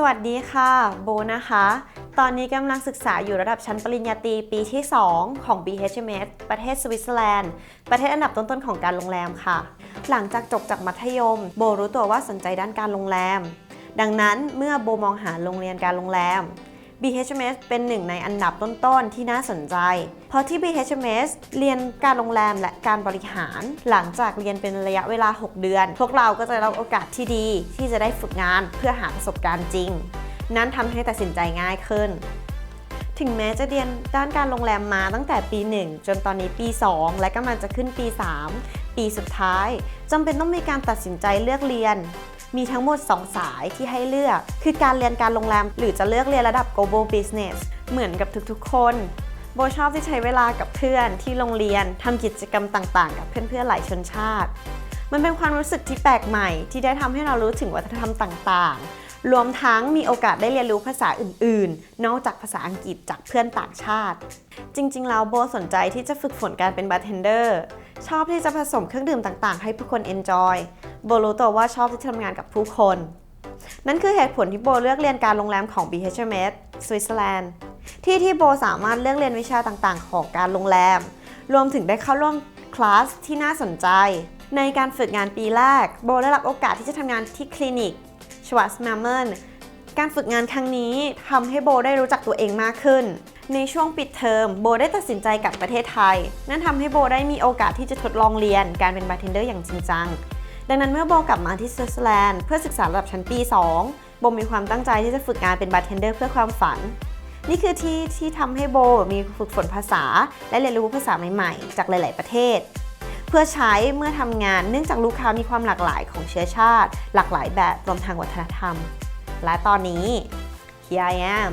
สวัสดีค่ะ โบนะคะ ตอนนี้กำลังศึกษาอยู่ระดับชั้นปริญญาตรีปีที่ 2 ของ BHMS ประเทศสวิตเซอร์แลนด์ ประเทศอันดับต้นๆของการโรงแรมค่ะ หลังจากจบจากมัธยม โบรู้ตัวว่าสนใจด้านการโรงแรม ดังนั้นเมื่อโบมองหาโรงเรียนการโรงแรม BHMS เป็นหนึ่งในอันดับต้นๆ ที่น่าสนใจ เพราะที่ BHMS เรียนการโรงแรมและการบริหาร หลังจากเรียนเป็นระยะเวลา 6 เดือน พวกเราก็จะได้รับโอกาสที่ดีที่จะได้ฝึกงานเพื่อหาประสบการณ์จริง นั้นทำให้ตัดสินใจง่ายขึ้น ถึงแม้จะเรียนด้านการโรงแรมมาตั้งแต่ปี 1 จนตอนนี้ปี 2 และกำลังจะขึ้นปี 3 ปีสุดท้ายจำเป็นต้องมีการตัดสินใจเลือกเรียน มีทั้งหมด 2 สายที่ให้เลือก คือการเรียนการโรงแรม หรือจะเลือกเรียนระดับ global business เหมือนกับทุกๆ คนโบชอบที่ใช้เวลากับเพื่อนที่โรงเรียนทำกิจกรรมต่างๆ กับเพื่อนๆหลายชนชาติ มันเป็นความรู้สึกที่แปลกใหม่ที่ได้ทำให้เรารู้ถึงวัฒนธรรมต่างๆ รวมทั้งมีโอกาสได้เรียนรู้ภาษาอื่นๆ นอกจากภาษาอังกฤษจากเพื่อนต่างชาติ จริงๆ แล้วโบสนใจที่จะฝึกฝนการเป็นบาร์เทนเดอร์ ชอบที่จะผสมเครื่องดื่มต่างๆ ให้ผู้คนเอนจอย โบรู้ตัวว่าชอบที่จะทำงานกับผู้คน นั่นคือเหตุผลที่โบเลือกเรียนการโรงแรมของ BHMS สวิตเซอร์แลนด์ที่ที่โบสามารถเลือกเรียนวิชาต่างๆ ของการโรงแรม รวมถึงได้เข้าร่วมคลาสที่น่าสนใจ ในการฝึกงานปีแรก โบได้รับโอกาสที่จะทำงานที่คลินิกชวัสแมมเมนการฝึกงานครั้งนี้ทำให้โบได้รู้จักตัวเองมากขึ้น ในช่วงปิดเทอมโบได้ตัดสินใจกลับประเทศไทย นั่นทำให้โบได้มีโอกาสที่จะทดลองเรียนการเป็นบาร์เทนเดอร์อย่างจริงจัง ดังนั้นเมื่อโบกลับมาที่สวิตเซอร์แลนด์เพื่อศึกษาระดับชั้นปี 2 โบมีความตั้งใจที่จะฝึกงานเป็นบาร์เทนเดอร์เพื่อความฝัน นี่คือที่ที่ทำให้โบมีฝึกฝนภาษา และเรียนรู้ภาษาใหม่ๆ จากหลาย ๆ ประเทศ เพื่อใช้เมื่อทำงานเนื่องจากลูกค้ามีความหลากหลายของเชื้อชาติ หลากหลายแบบรวมทางวัฒนธรรม และตอนนี้ here I am